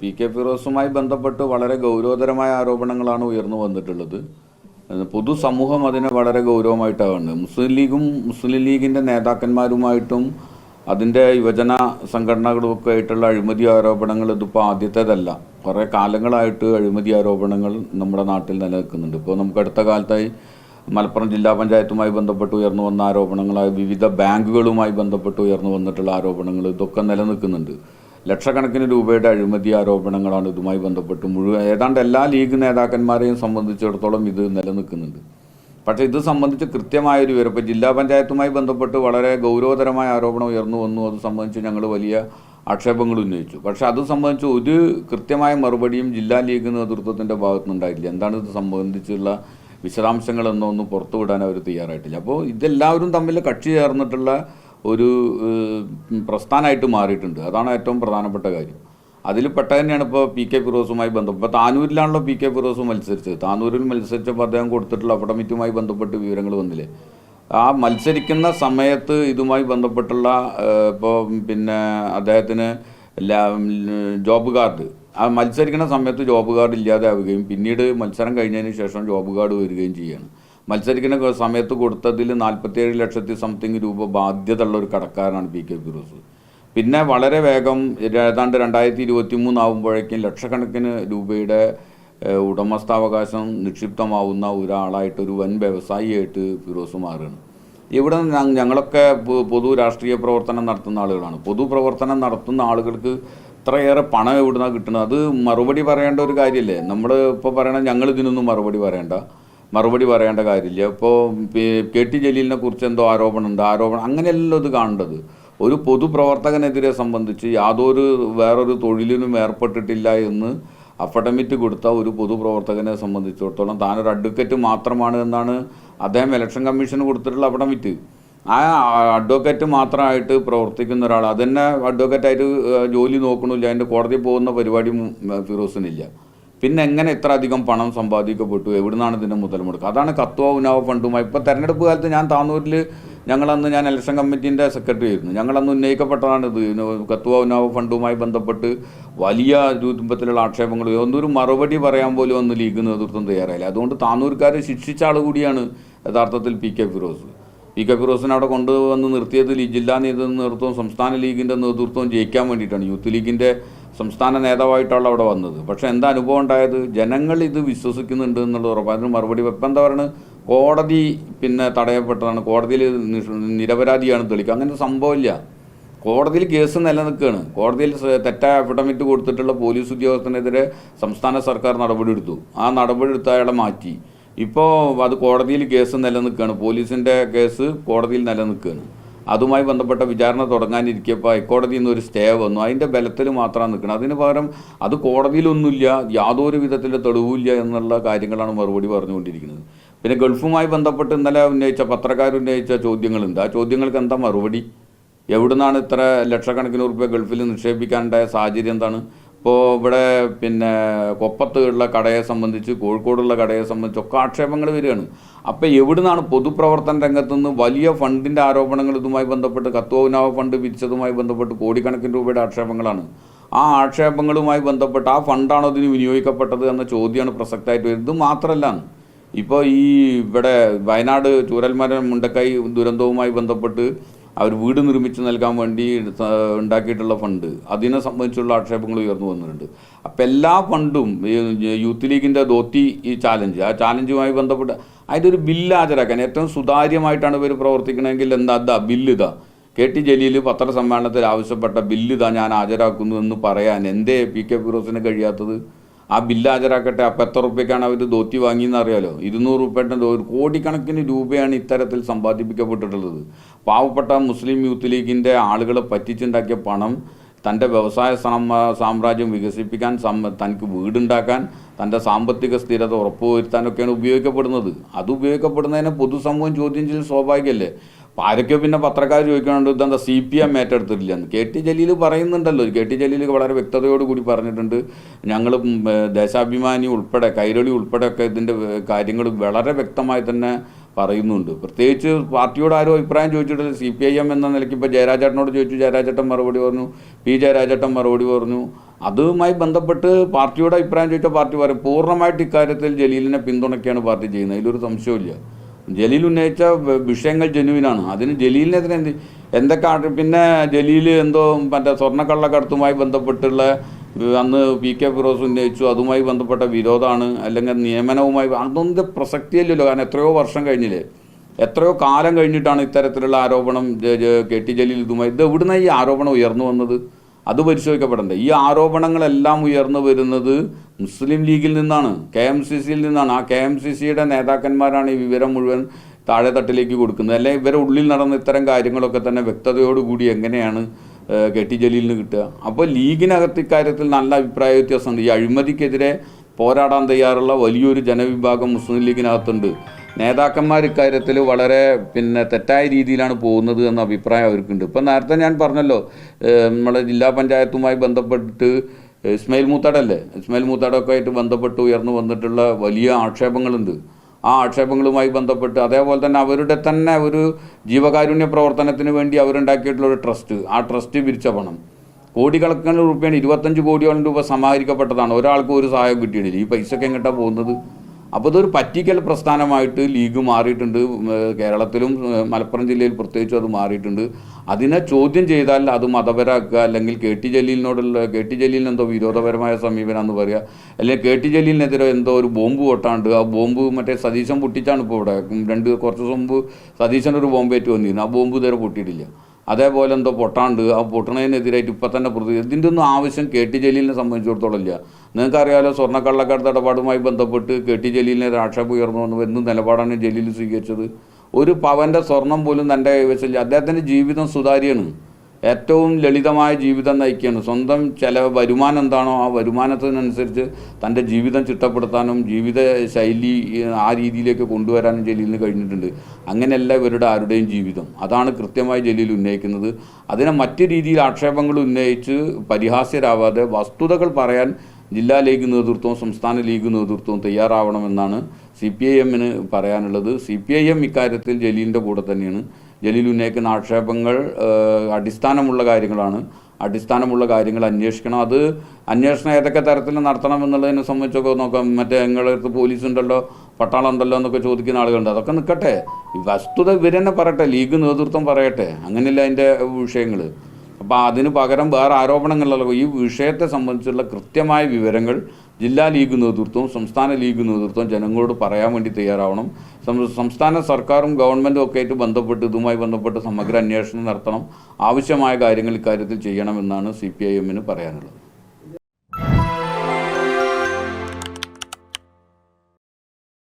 P K ഫിറോസുമായി ബന്ധപ്പെട്ട് വളരെ ഗൗരവതരമായ ആരോപണങ്ങളാണ് ഉയർന്നു വന്നിട്ടുള്ളത്. പൊതുസമൂഹം അതിനെ വളരെ ഗൗരവമായിട്ടാണ്. മുസ്ലിം ലീഗും മുസ്ലിം ലീഗിന്റെ നേതാക്കന്മാരുമായിട്ടും അതിന്റെ യുവജന സംഘടനകളുമൊക്കെ ആയിട്ടുള്ള അഴിമതി ആരോപണങ്ങൾ ഇതിപ്പോൾ ആദ്യത്തേതല്ല. കുറേ കാലങ്ങളായിട്ട് അഴിമതി ആരോപണങ്ങൾ നമ്മുടെ നാട്ടിൽ നിലനിൽക്കുന്നുണ്ട്. ഇപ്പോൾ നമുക്ക് അടുത്ത കാലത്തായി മലപ്പുറം ജില്ലാ പഞ്ചായത്തുമായി ബന്ധപ്പെട്ട് ഉയർന്നു വന്ന ആരോപണങ്ങളായി വിവിധ ബാങ്കുകളുമായി ബന്ധപ്പെട്ട് ഉയർന്നു വന്നിട്ടുള്ള ആരോപണങ്ങൾ ഇതൊക്കെ നിലനിൽക്കുന്നുണ്ട്. ലക്ഷക്കണക്കിന് രൂപയുടെ അഴിമതി ആരോപണങ്ങളാണ് ഇതുമായി ബന്ധപ്പെട്ട് മുഴുവൻ ഏതാണ്ട് എല്ലാ ലീഗ് നേതാക്കന്മാരെയും സംബന്ധിച്ചിടത്തോളം ഇത് നിലനിൽക്കുന്നുണ്ട്. പക്ഷേ ഇത് സംബന്ധിച്ച് കൃത്യമായൊരു വിവരം ഇപ്പോൾ ജില്ലാ പഞ്ചായത്തുമായി ബന്ധപ്പെട്ട് വളരെ ഗൗരവതരമായ ആരോപണം ഉയർന്നു വന്നു. അത് സംബന്ധിച്ച് ഞങ്ങൾ വലിയ ആക്ഷേപങ്ങൾ ഉന്നയിച്ചു. പക്ഷേ അത് സംബന്ധിച്ച് ഒരു കൃത്യമായ മറുപടിയും ജില്ലാ ലീഗ് നേതൃത്വത്തിന്റെ ഭാഗത്തുനിന്നുണ്ടായിട്ടില്ല എന്താണ് ഇത് സംബന്ധിച്ചുള്ള വിശദാംശങ്ങളെന്നൊന്നും പുറത്തുവിടാൻ അവർ തയ്യാറായിട്ടില്ല. അപ്പോൾ ഇതെല്ലാവരും തമ്മിൽ കക്ഷി ചേർന്നിട്ടുള്ള ഒരു പ്രസ്ഥാനമായിട്ട് മാറിയിട്ടുണ്ട്. അതാണ് ഏറ്റവും പ്രധാനപ്പെട്ട കാര്യം. അതിൽ പെട്ട തന്നെയാണ് ഇപ്പോൾ പി കെ ഫിറോസുമായി ബന്ധം. ഇപ്പോൾ താനൂരിലാണല്ലോ പി കെ ഫിറോസ് മത്സരിച്ചത്. താനൂരിൽ മത്സരിച്ചപ്പോൾ അദ്ദേഹം കൊടുത്തിട്ടുള്ള അഫഡമിറ്റുമായി ബന്ധപ്പെട്ട് വിവരങ്ങൾ വന്നില്ലേ? ആ മത്സരിക്കുന്ന സമയത്ത് ഇതുമായി ബന്ധപ്പെട്ടുള്ള ഇപ്പോൾ പിന്നെ അദ്ദേഹത്തിന് ജോബ് കാർഡ്. ആ മത്സരിക്കുന്ന സമയത്ത് ജോബ് കാർഡ് ഇല്ലാതാവുകയും പിന്നീട് മത്സരം കഴിഞ്ഞതിന് ശേഷം ജോബ് കാർഡ് വരികയും ചെയ്യാണ്. മത്സരിക്കുന്ന സമയത്ത് കൊടുത്തതിൽ നാൽപ്പത്തിയേഴ് ലക്ഷത്തി സംതിങ് രൂപ ബാധ്യത ഉള്ള ഒരു കടക്കാരനാണ് പി കെ ഫിറോസ്. പിന്നെ വളരെ വേഗം ഏതാണ്ട് രണ്ടായിരത്തി ഇരുപത്തി മൂന്നാവുമ്പോഴേക്കും ലക്ഷക്കണക്കിന് രൂപയുടെ ഉടമസ്ഥാവകാശം നിക്ഷിപ്തമാവുന്ന ഒരാളായിട്ട് ഒരു വൻ വ്യവസായിയായിട്ട് ഫിറോസ് മാറുകയാണ്. ഇവിടെ ഞങ്ങളൊക്കെ പൊതു രാഷ്ട്രീയ പ്രവർത്തനം നടത്തുന്ന ആളുകളാണ്. പൊതു പൊതുപ്രവർത്തനം നടത്തുന്ന ആളുകൾക്ക് ഇത്രയേറെ പണം എവിടുന്നാണ് കിട്ടുന്നത്? അത് മറുപടി പറയേണ്ട ഒരു കാര്യമല്ലേ നമ്മൾ ഇപ്പോൾ പറയണ ഞങ്ങൾ ഇതിനൊന്നും മറുപടി പറയണ്ട. മറുപടി പറയേണ്ട കാര്യമില്ല. ഇപ്പോൾ കെ ടി ജലീലിനെ കുറിച്ച് എന്തോ ആരോപണമുണ്ട്. ആരോപണം അങ്ങനെയല്ലല്ലോ ഇത് കാണേണ്ടത്. ഒരു പൊതുപ്രവർത്തകനെതിരെ സംബന്ധിച്ച് യാതൊരു വേറൊരു തൊഴിലിനും ഏർപ്പെട്ടിട്ടില്ല എന്ന് അഫഡമിറ്റ് കൊടുത്ത ഒരു പൊതുപ്രവർത്തകനെ സംബന്ധിച്ചിടത്തോളം താനൊരു അഡ്വക്കേറ്റ് മാത്രമാണ് എന്നാണ് അദ്ദേഹം ഇലക്ഷൻ കമ്മീഷന് കൊടുത്തിട്ടുള്ള അഫഡമിറ്റ് ആ അഡ്വക്കേറ്റ് മാത്രമായിട്ട് പ്രവർത്തിക്കുന്ന ഒരാൾ അതന്നെ അഡ്വക്കേറ്റായിട്ട് ജോലി നോക്കണില്ല. അതിന്റെ കോടതി പോകുന്ന പരിപാടി ഫിറോസിനില്ല. പിന്നെ എങ്ങനെ ഇത്ര അധികം പണം സമ്പാദിക്കപ്പെട്ടു? എവിടുന്നാണ് ഇതിന്റെ മുതൽ മുടക്കുക അതാണ് കത്തുവ ഉനാവ ഫണ്ടുമായി. ഇപ്പോൾ തെരഞ്ഞെടുപ്പ് കാലത്ത് ഞാൻ താന്നൂരിൽ ഞങ്ങളന്ന് ഞാൻ ഇലക്ഷൻ കമ്മിറ്റീന്റെ സെക്രട്ടറി ആയിരുന്നു. ഞങ്ങളന്ന് ഉന്നയിക്കപ്പെട്ടതാണ് ഇത്. ഇന്ന് ഉനാവ ഫണ്ടുമായി ബന്ധപ്പെട്ട് വലിയ രൂപത്തിലുള്ള ആക്ഷേപങ്ങൾ ഒന്നൊരു മറുപടി പറയാൻ പോലും ഒന്ന് ലീഗ് നേതൃത്വം തയ്യാറായില്ല. അതുകൊണ്ട് താന്നൂർക്കാർ ശിക്ഷിച്ച ആൾ കൂടിയാണ് യഥാർത്ഥത്തിൽ P K Firoz. P K ഫിറോസിനെ അവിടെ കൊണ്ടുവന്ന് നിർത്തിയത് ജില്ലാ നേതൃത്വം സംസ്ഥാന ലീഗിന്റെ നേതൃത്വം ജയിക്കാൻ വേണ്ടിയിട്ടാണ്. യൂത്ത് ലീഗിന്റെ സംസ്ഥാന നേതാവായിട്ടാണ് അവിടെ വന്നത്. പക്ഷേ എന്താ അനുഭവം ഉണ്ടായത്? ജനങ്ങൾ ഇത് വിശ്വസിക്കുന്നുണ്ട് എന്നുള്ളത് ഉറപ്പ് അതിന് മറുപടി ഇപ്പം എന്താ പറയുന്നത് കോടതി പിന്നെ തടയപ്പെട്ടതാണ്. കോടതിയിൽ നിരപരാധിയാണ് തെളിക്കുക അങ്ങനെ സംഭവമില്ല കോടതിയിൽ കേസ് നിലനിൽക്കുകയാണ്. കോടതിയിൽ തെറ്റായ അഫിഡമിറ്റ് കൊടുത്തിട്ടുള്ള പോലീസ് ഉദ്യോഗസ്ഥനെതിരെ സംസ്ഥാന സർക്കാർ നടപടിയെടുത്തു. ആ നടപടിയെടുത്ത അയാളെ മാറ്റി. ഇപ്പോൾ അത് കോടതിയിൽ കേസ് നിലനിൽക്കുകയാണ്. പോലീസിന്റെ കേസ് കോടതിയിൽ നിലനിൽക്കുകയാണ്. അതുമായി ബന്ധപ്പെട്ട വിചാരണ തുടങ്ങാനിരിക്കപ്പോൾ ഹൈക്കോടതിയിൽ നിന്ന് ഒരു സ്റ്റേ വന്നു. അതിന്റെ ബലത്തിൽ മാത്രമാണ് നിൽക്കുന്നത്. അതിന് പകരം അത് കോടതിയിലൊന്നുമില്ല യാതൊരു വിധത്തിലെ തെളിവില്ല എന്നുള്ള കാര്യങ്ങളാണ് മറുപടി പറഞ്ഞുകൊണ്ടിരിക്കുന്നത്. പിന്നെ ഗൾഫുമായി ബന്ധപ്പെട്ട് ഇന്നലെ ഉന്നയിച്ച പത്രക്കാർ ഉന്നയിച്ച ചോദ്യങ്ങളുണ്ട്. ആ ചോദ്യങ്ങൾക്ക് എന്താ മറുപടി? എവിടുന്നാണ് ഇത്ര ലക്ഷക്കണക്കിന് റുപ്യ ഗൾഫിൽ നിക്ഷേപിക്കാനുണ്ടായ സാഹചര്യം എന്താണ്? ഇപ്പോൾ ഇവിടെ പിന്നെ കൊപ്പത്തുള്ള കടയെ സംബന്ധിച്ച് കോഴിക്കോടുള്ള കടയെ സംബന്ധിച്ച് ഒക്കെ ആക്ഷേപങ്ങൾ വരികയാണ്. അപ്പോൾ എവിടുന്നാണ് പൊതുപ്രവർത്തന രംഗത്തു നിന്ന് വലിയ ഫണ്ടിന്റെ ആരോപണങ്ങൾ ഇതുമായി ബന്ധപ്പെട്ട് കത്തുവനാവ ഫണ്ട് പിരിച്ചതുമായി ബന്ധപ്പെട്ട് കോടിക്കണക്കിന് രൂപയുടെ ആക്ഷേപങ്ങളാണ്. ആ ആക്ഷേപങ്ങളുമായി ബന്ധപ്പെട്ട് ആ ഫണ്ടാണോ ഇതിന് വിനിയോഗിക്കപ്പെട്ടത് എന്ന ചോദ്യമാണ് പ്രസക്തമായിട്ട് വരുന്നത്. മാത്രമല്ല ഇപ്പോൾ ഈ ഇവിടെ വയനാട് ചൂരൽമരം മുണ്ടക്കൈ ദുരന്തവുമായി ബന്ധപ്പെട്ട് അവർ വീട് നിർമ്മിച്ച് നൽകാൻ വേണ്ടി ഉണ്ടാക്കിയിട്ടുള്ള ഫണ്ട്. അതിനെ സംബന്ധിച്ചുള്ള ആക്ഷേപങ്ങൾ ഉയർന്നു വന്നിട്ടുണ്ട്. അപ്പം എല്ലാ ഫണ്ടും യൂത്ത് ലീഗിന്റെ ധോത്തി ഈ ചാലഞ്ച്. ആ ചാലഞ്ചുമായി ബന്ധപ്പെട്ട് അതിന്റെ ഒരു ബില്ല് ഹാജരാക്കാൻ ഏറ്റവും സുതാര്യമായിട്ടാണ് ഇവർ പ്രവർത്തിക്കണമെങ്കിൽ എന്താ അതാ ബില്ല് ഇതാ. കെ ടി ജലീൽ പത്രസമ്മേളനത്തിൽ ആവശ്യപ്പെട്ട ബില്ല് ഇതാ ഞാൻ ഹാജരാക്കുന്നു എന്ന് പറയാൻ എന്തേ പി കെ ഫിറോസിന് കഴിയാത്തത്? ആ ബില്ല് ഹാജരാക്കട്ടെ. അപ്പം എത്ര റുപ്യക്കാണ് അവർ ധോത്തി വാങ്ങിയെന്ന് അറിയാലോ ഇരുന്നൂറ് റുപ്യയുടെ ഒരു കോടിക്കണക്കിന് രൂപയാണ് ഇത്തരത്തിൽ സമ്പാദിപ്പിക്കപ്പെട്ടിട്ടുള്ളത്. പാവപ്പെട്ട മുസ്ലിം യൂത്ത് ലീഗിന്റെ ആളുകളെ പറ്റിച്ചുണ്ടാക്കിയ പണം തന്റെ വ്യവസായ സാമ്രാജ്യം വികസിപ്പിക്കാൻ തനിക്ക് വീടുണ്ടാക്കാൻ തന്റെ സാമ്പത്തിക സ്ഥിരത ഉറപ്പുവരുത്താനൊക്കെയാണ് ഉപയോഗിക്കപ്പെടുന്നത്. അത് ഉപയോഗിക്കപ്പെടുന്നതിനെ പൊതുസമൂഹം ചോദ്യം ചെയ്യൽ സ്വാഭാവികമല്ലേ? അപ്പോൾ ആരൊക്കെയോ പിന്നെ പത്രക്കാർ ചോദിക്കുന്നുണ്ട് ഇതെന്താ സി പി എം ഏറ്റെടുത്തിട്ടില്ല? എന്ന്. കെ ടി ജലീൽ പറയുന്നുണ്ടല്ലോ. കെ ടി ജലീൽ വളരെ വ്യക്തതയോടുകൂടി പറഞ്ഞിട്ടുണ്ട്. ഞങ്ങൾ ദേശാഭിമാനി ഉൾപ്പെടെ കൈരളി ഉൾപ്പെടെ ഒക്കെ ഇതിന്റെ കാര്യങ്ങൾ വളരെ വ്യക്തമായി തന്നെ പറയുന്നുണ്ട്. പ്രത്യേകിച്ച് പാർട്ടിയോട് ആരും അഭിപ്രായം ചോദിച്ചിട്ടില്ല. സി പി ഐ എം എന്ന നിലയ്ക്ക് ഇപ്പോൾ ജയരാജേട്ടനോട് ചോദിച്ചു. ജയരാജേട്ടൻ മറുപടി പറഞ്ഞു. പി ജയരാജേട്ടൻ മറുപടി പറഞ്ഞു. അതുമായി ബന്ധപ്പെട്ട് പാർട്ടിയോട് അഭിപ്രായം ചോദിച്ചാൽ പാർട്ടി പറയും. പൂർണമായിട്ട് ഇക്കാര്യത്തിൽ ജലീലിനെ പിന്തുണയ്ക്കുകയാണ് പാർട്ടി ചെയ്യുന്നത്. അതിലൊരു സംശയമില്ല ജലീൽ ഉന്നയിച്ച വിഷയങ്ങൾ ജനുവിനാണ്. അതിന് ജലീലിനെതിരെ എന്ത് എന്തൊക്കെ പിന്നെ ജലീൽ എന്തോ മറ്റേ സ്വർണക്കള്ളക്കടത്തുമായി ബന്ധപ്പെട്ടുള്ള അന്ന് പി കെ ഫിറോസ് ഉന്നയിച്ചു. അതുമായി ബന്ധപ്പെട്ട വിരോധമാണ് അല്ലെങ്കിൽ നിയമനവുമായി അതൊന്നും പ്രസക്തിയല്ലല്ലോ. കാരണം എത്രയോ വർഷം കഴിഞ്ഞില്ലേ? എത്രയോ കാലം കഴിഞ്ഞിട്ടാണ് ഇത്തരത്തിലുള്ള ആരോപണം കെ ടി ജലീൽ ഇതുമായി ഇത് എവിടുന്ന ഈ ആരോപണം ഉയർന്നു വന്നത്? അത് പരിശോധിക്കപ്പെടേണ്ടത് ഈ ആരോപണങ്ങളെല്ലാം ഉയർന്നു വരുന്നത് മുസ്ലിം ലീഗിൽ നിന്നാണ് കെ എം സി സിയിൽ നിന്നാണ്. ആ കെ എം സി സിയുടെ നേതാക്കന്മാരാണ് ഈ വിവരം മുഴുവൻ താഴെ തട്ടിലേക്ക് കൊടുക്കുന്നത്. അല്ലെ ഇവരെ ഉള്ളിൽ നടന്ന ഇത്തരം കാര്യങ്ങളൊക്കെ തന്നെ വ്യക്തതയോടുകൂടി എങ്ങനെയാണ് കെ ടി ജലീലിന് കിട്ടുക? അപ്പോൾ ലീഗിനകത്ത് ഇക്കാര്യത്തിൽ നല്ല അഭിപ്രായ വ്യത്യാസമുണ്ട്. ഈ അഴിമതിക്കെതിരെ പോരാടാൻ തയ്യാറുള്ള വലിയൊരു ജനവിഭാഗം മുസ്ലിം ലീഗിനകത്തുണ്ട്. നേതാക്കന്മാർ ഇക്കാര്യത്തിൽ വളരെ പിന്നെ തെറ്റായ രീതിയിലാണ് പോകുന്നത് എന്ന അഭിപ്രായം അവർക്കുണ്ട്. ഇപ്പം നേരത്തെ ഞാൻ പറഞ്ഞല്ലോ നമ്മുടെ ജില്ലാ പഞ്ചായത്തുമായി ബന്ധപ്പെട്ട് ഇസ്മയിൽ മൂത്താടല്ലേ? ഇസ്മയിൽ മൂത്താടൊക്കെ ആയിട്ട് ബന്ധപ്പെട്ട് ഉയർന്നു വന്നിട്ടുള്ള വലിയ ആക്ഷേപങ്ങളുണ്ട്. ആ ആക്ഷേപങ്ങളുമായി ബന്ധപ്പെട്ട് അതേപോലെ തന്നെ അവരുടെ തന്നെ ഒരു ജീവകാരുണ്യ പ്രവർത്തനത്തിന് വേണ്ടി അവരുണ്ടാക്കിയിട്ടുള്ള ഒരു ട്രസ്റ്റ് ആ ട്രസ്റ്റ് പിരിച്ച പണം. കോടിക്കണക്കിന് രൂപയാണ് ഇരുപത്തഞ്ച് കോടിയോളം രൂപ സമാഹരിക്കപ്പെട്ടതാണ്. ഒരാൾക്കും ഒരു സഹായം കിട്ടിയിട്ടില്ല. ഈ പൈസ ഒക്കെ എങ്ങോട്ടാണ് പോകുന്നത്? അപ്പോൾ ഇതൊരു പറ്റിക്കൽ പ്രസ്ഥാനമായിട്ട് ലീഗ് മാറിയിട്ടുണ്ട്. കേരളത്തിലും മലപ്പുറം ജില്ലയിൽ പ്രത്യേകിച്ചും അത് മാറിയിട്ടുണ്ട്. അതിനെ ചോദ്യം ചെയ്താൽ അത് മതപരാക്കുക അല്ലെങ്കിൽ കെ ടി ജലീലിനോടുള്ള കെ ടി ജലീലിന് എന്തോ വിരോധപരമായ സമീപനം എന്ന് പറയുക അല്ലെങ്കിൽ കെ ടി ജലീലിനെതിരെ എന്തോ ഒരു ബോംബ് പൊട്ടാണ്ട് ആ ബോംബ് മറ്റേ സതീശൻ പൊട്ടിച്ചാണ് ഇപ്പോൾ ഇവിടെ രണ്ട് കുറച്ച് ദിവസം മുമ്പ് സതീശന്റെ ഒരു ബോംബേറ്റ് വന്നിരുന്നു ആ ബോംബ് ഇതുവരെ പൊട്ടിയിട്ടില്ല. അതേപോലെ എന്തോ പൊട്ടാണ്ട് ആ പൊട്ടണതിനെതിരായിട്ട് ഇപ്പം തന്നെ പ്രതി ഇതിന്റെ ഒന്നും ആവശ്യം കെ ടി ജലീലിനെ സംബന്ധിച്ചിടത്തോളം ഇല്ല. നിങ്ങൾക്കറിയാലോ സ്വർണക്കള്ളക്കടത്ത് ഇടപാടുമായി ബന്ധപ്പെട്ട് കെ ടി ജലീലിനെ രാക്ഷേപ ഉയർന്നു വന്നു. എന്ന് നിലപാടാണ് ജലീൽ സ്വീകരിച്ചത്? ഒരു പവന്റെ സ്വർണം പോലും തന്റെ കൈവശമില്ല അദ്ദേഹത്തിന്റെ ജീവിതം സുതാര്യമാണ്. ഏറ്റവും ലളിതമായ ജീവിതം നയിക്കുകയാണ്. സ്വന്തം ചില വരുമാനം എന്താണോ ആ വരുമാനത്തിനനുസരിച്ച് തന്റെ ജീവിതം ചിട്ടപ്പെടുത്താനും ജീവിത ശൈലി ആ രീതിയിലേക്ക് കൊണ്ടുവരാനും ജലീലിന് കഴിഞ്ഞിട്ടുണ്ട്. അങ്ങനെയല്ല ഇവരുടെ ആരുടെയും ജീവിതം. അതാണ് കൃത്യമായി ജലീൽ ഉന്നയിക്കുന്നത്. അതിനെ മറ്റു രീതിയിൽ ആക്ഷേപങ്ങൾ ഉന്നയിച്ച് പരിഹാസ്യരാവാതെ വസ്തുതകൾ പറയാൻ ജില്ലാ ലീഗ് നേതൃത്വവും സംസ്ഥാന ലീഗ് നേതൃത്വവും തയ്യാറാവണമെന്നാണ് സി പി ഐ എമ്മിന് പറയാനുള്ളത്. സി പി ഐ എം ഇക്കാര്യത്തിൽ ജലീലിന്റെ കൂടെ തന്നെയാണ്. ജലീൽ ഉന്നയിക്കുന്ന ആക്ഷേപങ്ങൾ അടിസ്ഥാനമുള്ള കാര്യങ്ങളാണ്. അടിസ്ഥാനമുള്ള കാര്യങ്ങൾ അന്വേഷിക്കണം. അത് അന്വേഷണം ഏതൊക്കെ തരത്തിൽ നടത്തണം എന്നുള്ളതിനെ സംബന്ധിച്ചൊക്കെ നോക്കാം. മറ്റേ നിങ്ങളടുത്ത് പോലീസ് ഉണ്ടല്ലോ പട്ടാളം ഉണ്ടല്ലോ എന്നൊക്കെ ചോദിക്കുന്ന ആളുകളുണ്ട്. അതൊക്കെ നിൽക്കട്ടെ വസ്തുത ഇവരെന്നെ പറയട്ടെ ലീഗ് നേതൃത്വം പറയട്ടെ. അങ്ങനെയല്ല അതിന്റെ വിഷയങ്ങൾ അപ്പോൾ അതിന് പകരം വേറെ ആരോപണങ്ങളല്ലോ ഈ വിഷയത്തെ സംബന്ധിച്ചുള്ള കൃത്യമായ വിവരങ്ങൾ ജില്ലാ ലീഗ് നേതൃത്വവും സംസ്ഥാന ലീഗ് നേതൃത്വവും ജനങ്ങളോട് പറയാൻ വേണ്ടി തയ്യാറാവണം. സംസ്ഥാന സർക്കാരും ഗവൺമെന്റും ഒക്കെ ആയിട്ട് ബന്ധപ്പെട്ട് ഇതുമായി ബന്ധപ്പെട്ട് സമഗ്ര അന്വേഷണം നടത്തണം. ആവശ്യമായ കാര്യങ്ങൾ ഇക്കാര്യത്തിൽ ചെയ്യണമെന്നാണ് സി പി ഐ എമ്മിന് പറയാനുള്ളത്.